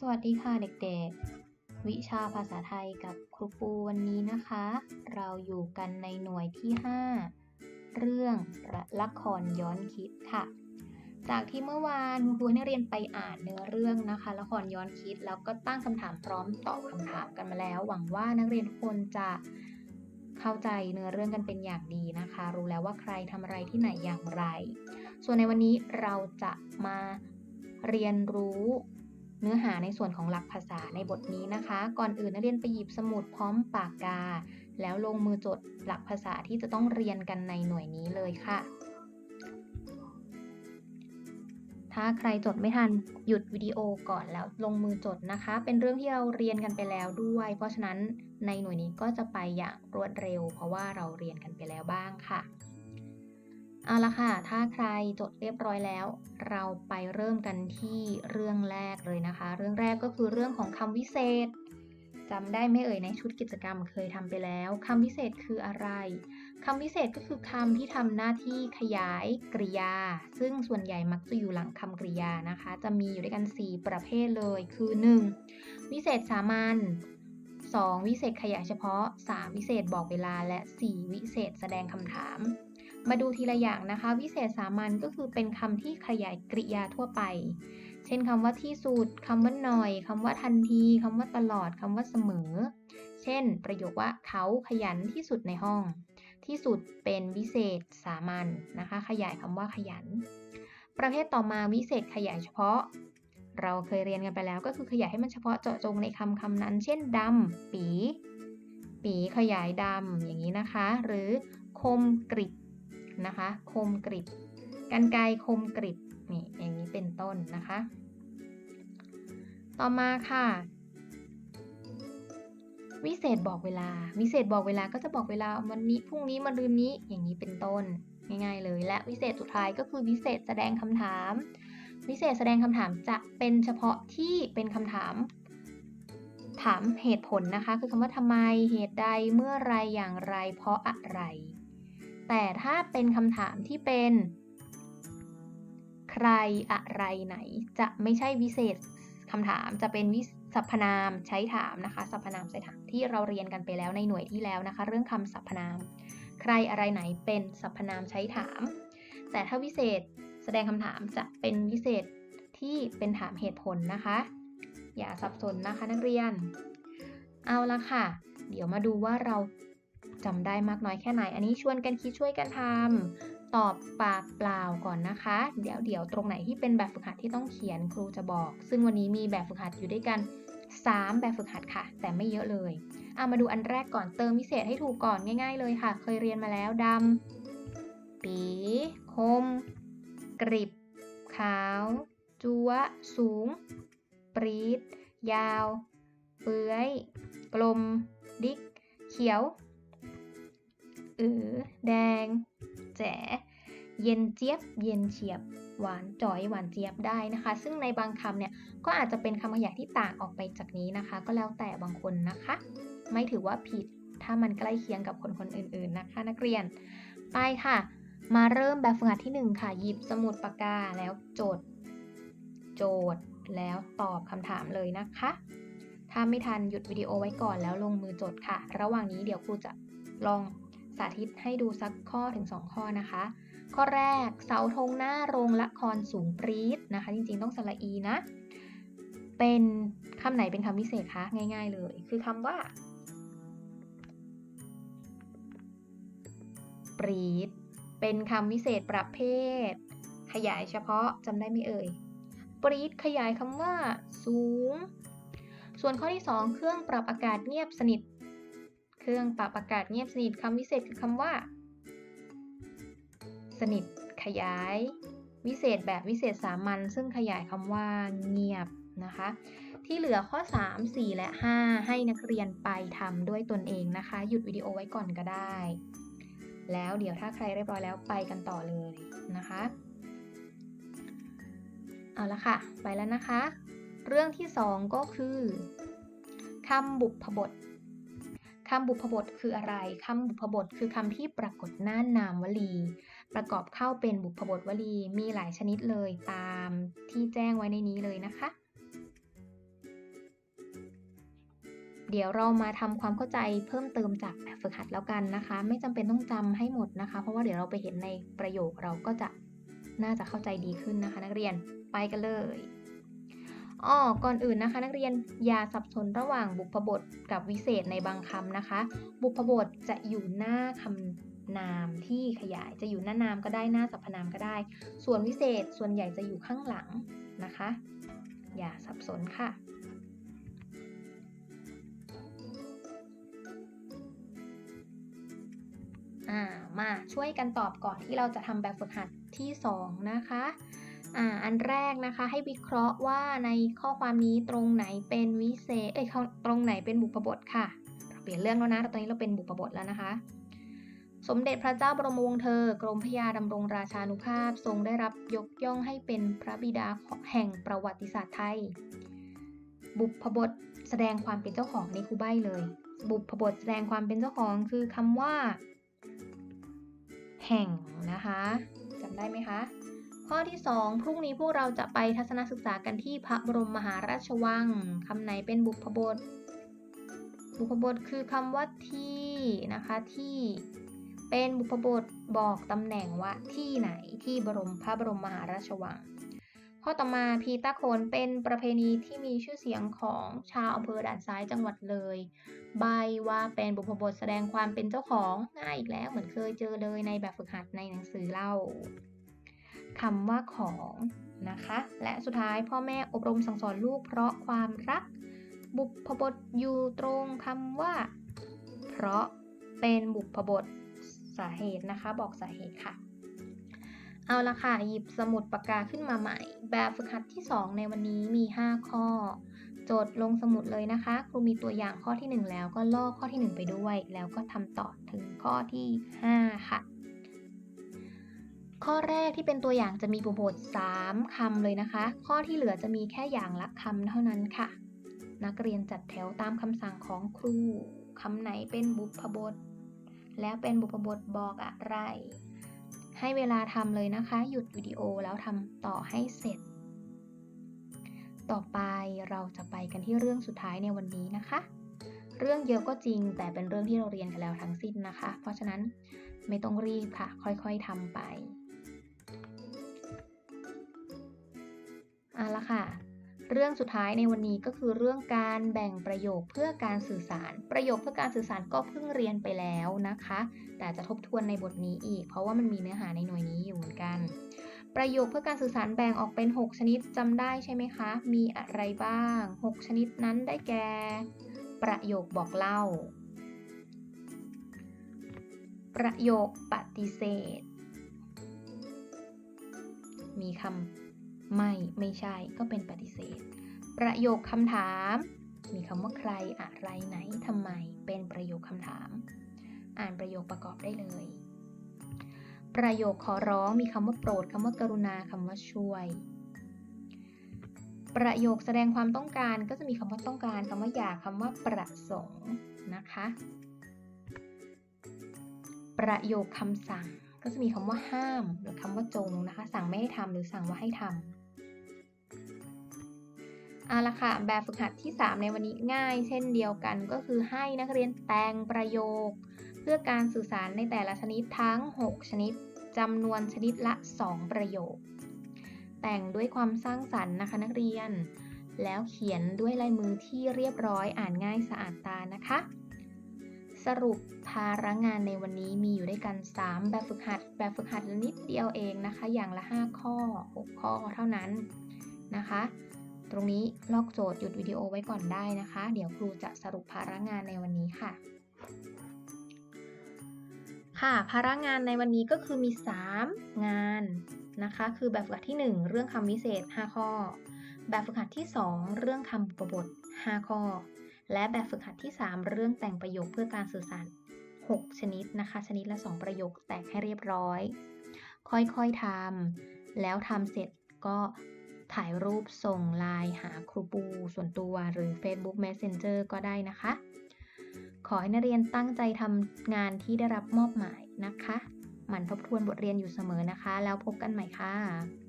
สวัสดีค่ะเด็กๆ วิชาภาษาไทยกับครูปูวันนี้นะคะ เราอยู่กันในหน่วยที่ 5 เรื่องละครย้อนคิดค่ะ จากที่เมื่อวานครูให้นักเรียนไปอ่านเนื้อเรื่องนะคะ ละครย้อนคิดแล้วก็ตั้งคำถามพร้อมตอบคำถามกันมาแล้ว หวังว่านักเรียนคนจะเข้าใจเนื้อเรื่องกันเป็นอย่างดีนะคะ รู้แล้วว่าใครทำอะไรที่ไหนอย่างไร ส่วนในวันนี้เราจะมาเรียนรู้ เนื้อหาในส่วนของหลักภาษาในบทนี้นะคะ ก่อนอื่นนักเรียนไปหยิบสมุดพร้อมปากกา แล้วลงมือจดหลักภาษาที่จะต้องเรียนกันในหน่วยนี้เลยค่ะ ถ้าใครจดไม่ทันหยุดวิดีโอก่อนแล้วลงมือจดนะคะ เป็นเรื่องที่เราเรียนกันไปแล้วด้วย เพราะฉะนั้นในหน่วยนี้ก็จะไปอย่างรวดเร็ว เพราะว่าเราเรียนกันไปแล้วบ้างค่ะ เอาละค่ะ ถ้าใครจดเรียบร้อยแล้ว เราไปเริ่มกันที่เรื่องแรกเลยนะคะ เรื่องแรกก็คือเรื่องของคำวิเศษจำได้ไหมเอ่ยในชุดกิจกรรมเคยทำไปแล้วคำวิเศษคืออะไรคำวิเศษก็คือคำที่ทำหน้าที่ขยายกริยา ซึ่งส่วนใหญ่มักจะอยู่หลังคำกริยานะคะ จะมีอยู่ด้วยกัน 4 ประเภทเลยคือ 1. วิเศษสามัญ 2. วิเศษขยายเฉพาะ 3. วิเศษบอกเวลาและ 4. วิเศษแสดงคำถาม มาดูทีละอย่างนะคะ วิเศษสามัญก็คือเป็นคำที่ขยายกริยาทั่วไป เช่นคำว่าที่สุดคำว่าหน่อยคำว่าทันทีคำว่าตลอดคำว่าเสมอ เช่น ประโยคว่าเขาขยันที่สุดในห้อง ที่สุดเป็นวิเศษสามัญนนะคะ ขยายคำว่าขยัน ประเภทต่อมาวิเศษขยายเฉพาะ เราเคยเรียนกันไปแล้วก็คือขยายให้มันเฉพาะเจาะจงในคำคำนั้น เช่นดำปี ปีขยายดำอย่างนี้นะคะ หรือคมกริบ นะคะ คมกริบกันไกคมกริบนี่อย่างนี้เป็นต้นนะคะ ต่อมาค่ะ วิเศษบอกเวลา วิเศษบอกเวลาก็จะบอกเวลาวันนี้พรุ่งนี้มะรืนนี้อย่างนี้เป็นต้นง่ายๆเลย และวิเศษสุดท้ายก็คือวิเศษแสดงคำถาม วิเศษแสดงคำถามจะเป็นเฉพาะที่เป็นคำถาม ถามเหตุผลนะคะ คือคำว่าทำไมเหตุใดเมื่อไรอย่างไร เพราะอะไร แต่ถ้าเป็นคำถามที่เป็น ใครอะไรไหนจะไม่ใช่วิเศษคำถามจะเป็นวิสรรพนามใช้ถามนะคะสรรพนามใช้ถามที่เราเรียนกันไปแล้วในหน่วยที่แล้วนะคะ เรื่องคำสรรพนาม ใครอะไรไหนเป็นสรรพนามใช้ถาม แต่ถ้าวิเศษแสดงคำถามจะเป็นวิเศษที่เป็นถามเหตุผลนะคะ อย่าสับสนนะคะนักเรียน เอาละค่ะ เดี๋ยวมาดูว่าเรา จำได้มากน้อยแค่ไหน อันนี้ชวนกันคิดช่วยกันทำตอบปากเปล่าก่อนนะคะ เดี๋ยวเดี๋ยวตรงไหนที่เป็นแบบฝึกหัดที่ต้องเขียนครูจะบอก ซึ่งวันนี้มีแบบฝึกหัดอยู่ด้วยกัน 3 แบบฝึกหัดค่ะ แต่ไม่เยอะเลยเอามาดูอันแรกก่อนเติมพิเศษให้ถูกก่อนง่าย ๆ เลยค่ะ เคยเรียนมาแล้วดำปีคม กริบ ขาว จัวสูง ปรีด ยาว เปื้อย กลม ดิก เขียว อือ แดง แจ๋เย็นเจี๊ยบ เย็นเฉียบ หวานจ่อยหวานเจี๊ยบได้นะคะ ซึ่งในบางคำเนี่ยก็อาจจะเป็นคำขยายที่ต่างออกไปจากนี้นะคะ ก็แล้วแต่บางคนนะคะ ไม่ถือว่าผิดถ้ามันใกล้เคียงกับคนคนอื่นๆนะคะนักเรียน ไปค่ะ มาเริ่มแบบฝึกหัดที่ 1 ค่ะ หยิบสมุดปากกาแล้วจด โจทย์แล้วตอบคำถามเลยนะคะ ถ้าไม่ทันหยุดวิดีโอไว้ก่อนแล้วลงมือจดค่ะ ระหว่างนี้เดี๋ยวครูจะลอง สาธิตให้ดูสักข้อถึง 2 ข้อนะคะ ข้อแรกเสาธงหน้าโรงละครสูงปรี๊ดนะคะ จริงๆต้องสระอีนะ เป็นคำไหนเป็นคำพิเศษคะ ง่ายๆเลย คือคำว่า ปรี๊ดเป็นคำวิเศษประเภท ขยายเฉพาะจำได้ไหมเอ่ย ปรี๊ดขยายคำว่า สูง ส่วนข้อที่ 2 เครื่องปรับอากาศเงียบสนิท เครื่องปรับอากาศเงียบสนิทคำวิเศษคือคำว่า สนิทขยาย วิเศษแบบวิเศษสามัญซึ่งขยายคำว่าเงียบนะคะ ที่เหลือข้อ 3 4 และ 5 ให้นักเรียนไปทำด้วยตนเองนะคะ หยุดวิดีโอไว้ก่อนก็ได้ แล้วเดี๋ยวถ้าใครเรียบร้อยแล้วไปกันต่อเลยนะคะ เอาละค่ะ ไปแล้วนะคะ เรื่องที่ 2 ก็คือคำบุพบท คำบุพบทคืออะไร คำบุพบทคือคำที่ปรากฏหน้านามวลี ประกอบเข้าเป็นบุพบทวลี มีหลายชนิดเลยตามที่แจ้งไว้ในนี้เลยนะคะ เดี๋ยวเรามาทำความเข้าใจเพิ่มเติมจากแบบฝึกหัดแล้วกันนะคะ ไม่จำเป็นต้องจำให้หมดนะคะ เพราะว่าเดี๋ยวเราไปเห็นในประโยคเราก็จะน่าจะเข้าใจดีขึ้นนะคะ นักเรียน ไปกันเลย อ๋อก่อนอื่นนะคะ นักเรียนอย่าสับสนระหว่างบุพบทกับวิเศษในบางคำนะคะ บุพบทจะอยู่หน้าคำนามที่ขยายจะอยู่หน้านามก็ได้หน้าสรรพนามก็ได้ ส่วนวิเศษส่วนใหญ่จะอยู่ข้างหลังนะคะ อย่าสับสนค่ะอ่ามาช่วยกันตอบก่อนที่เราจะทำแบบฝึกหัดที่ 2 นะคะ อ่าอันแรกนะคะให้วิเคราะห์ว่าในข้อความนี้ตรงไหนเป็นวิเศษเอ้ยตรงไหนเป็นบุพบทค่ะเปลี่ยนเรื่องแล้วนะตอนนี้เราเป็นบุพบทแล้วนะคะ สมเด็จพระเจ้าบรมวงศ์เธอกรมพระยาดำรงราชานุภาพทรงได้รับยกย่องให้เป็นพระบิดาแห่งประวัติศาสตร์ไทย บุพบทแสดงความเป็นเจ้าของในคูใบเลย บุพบทแสดงความเป็นเจ้าของคือคำว่า แห่งนะคะจำได้ไหมคะ ข้อที่ 2 พรุ่งนี้พวกเราจะไปทัศนศึกษากันที่พระบรมมหาราชวังคำไหนเป็นบุพบท บุพบทคือคำว่าที่นะคะที่เป็นบุพบทบอกตำแหน่งว่าที่ไหนที่บรมพระบรมมหาราชวัง ข้อต่อมาพีตาโขนเป็นประเพณีที่มีชื่อเสียงของชาวอำเภอด่านซ้ายจังหวัดเลย ใบว่าเป็นบุพบทแสดงความเป็นเจ้าของง่ายอีกแล้วเหมือนเคยเจอเลยในแบบฝึกหัดในหนังสือเล่า คำว่าของนะคะ และสุดท้ายพ่อแม่อบรมสั่งสอนลูกเพราะความรัก บุพบทอยู่ตรงคำว่า เพราะเป็นบุพบทสาเหตุนะคะ บอกสาเหตุค่ะ เอาละค่ะ หยิบสมุดปากกาขึ้นมาใหม่ แบบฝึกหัดที่ 2 ในวันนี้มี 5 ข้อ โจทย์ลงสมุดเลยนะคะ ครูมีตัวอย่างข้อที่ 1 แล้วก็ลอกข้อที่ 1 ไปด้วย แล้วก็ทำต่อถึงข้อที่ 5 ค่ะ ข้อแรกที่เป็นตัวอย่างจะมีบุพบท 3คำเลยนะคะ ข้อที่เหลือจะมีแค่อย่างละคำเท่านั้นค่ะ นักเรียนจัดแถวตามคำสั่งของครูคำไหนเป็นบุพบท แล้วเป็นบุพบทบอกอะไร ให้เวลาทำเลยนะคะ หยุดวิดีโอแล้วทำต่อให้เสร็จ ต่อไปเราจะไปกันที่เรื่องสุดท้ายในวันนี้นะคะ เรื่องเยอะก็จริง แต่เป็นเรื่องที่เราเรียนกันแล้วทั้งสิ้นนะคะ เพราะฉะนั้นไม่ต้องรีบค่ะ ค่อยๆทำไป อาละค่ะ เรื่องสุดท้ายในวันนี้ก็คือเรื่องการแบ่งประโยคเพื่อการสื่อสาร ประโยคเพื่อการสื่อสารก็เพิ่งเรียนไปแล้วนะคะ แต่จะทบทวนในบทนี้อีก เพราะว่ามันมีเนื้อหาในหน่วยนี้อยู่เหมือนกัน ประโยคเพื่อการสื่อสารแบ่งออกเป็น 6 ชนิดจำได้ใช่ไหมคะ มีอะไรบ้าง 6 ชนิดนั้นได้แก่ ประโยคบอกเล่า ประโยคปฏิเสธ มีคำ ไม่ไม่ใช่ก็เป็นปฏิเสธ ประโยคคำถาม มีคำว่าใครอะไรไหนทำไม เป็นประโยคคำถาม อ่านประโยคประกอบได้เลย ประโยคขอร้องมีคำว่าโปรดคำว่ากรุณาคำว่าช่วย ประโยคแสดงความต้องการก็จะมีคำว่าต้องการคำว่าอยากคำว่าประสงค์นะคะ ประโยคคำสั่งก็จะมีคำว่าห้ามหรือคำว่าจงนะคะ สั่งไม่ให้ทำหรือสั่งว่าให้ทำ เอาละค่ะ แบบฝึกหัดที่ 3 ในวันนี้ง่าย เช่นเดียวกันก็คือให้นักเรียนแต่งประโยค เพื่อการสื่อสารในแต่ละชนิดทั้ง 6 ชนิดจำนวนชนิดละ 2 ประโยค แต่งด้วยความสร้างสรรค์นะคะนักเรียน แล้วเขียนด้วยลายมือที่เรียบร้อยอ่านง่ายสะอาดตานะคะ สรุปภาระงานในวันนี้มีอยู่ด้วยกัน 3 แบบฝึกหัด แบบฝึกหัดนิดเดียวเองนะคะ อย่างละ 5 ข้อ 6 ข้อเท่านั้นนะคะ ตรงนี้ลอกโจทย์หยุดวิดีโอไว้ก่อนได้นะคะ เดี๋ยวครูจะสรุปภาระงานในวันนี้ค่ะ ค่ะ ภาระงานในวันนี้ก็คือมี 3 งานนะคะ คือแบบฝึกหัดที่ 1 เรื่องคำวิเศษ 5 ข้อ แบบฝึกหัดที่ 2 เรื่องคำประบท 5 ข้อ และแบบฝึกหัดที่ 3 เรื่องแต่งประโยคเพื่อการสื่อสาร 6 ชนิดนะคะ ชนิดละ 2 ประโยคแตกให้เรียบร้อย ค่อยๆทำแล้วทำเสร็จก็ ถ่ายรูปส่งไลน์หาครูปูส่วนตัวหรือ Facebook Messenger ก็ได้นะคะ ขอให้นักเรียนตั้งใจทำงานที่ได้รับมอบหมายนะคะ หมั่นทบทวนบทเรียนอยู่เสมอนะคะ แล้วพบกันใหม่ค่ะ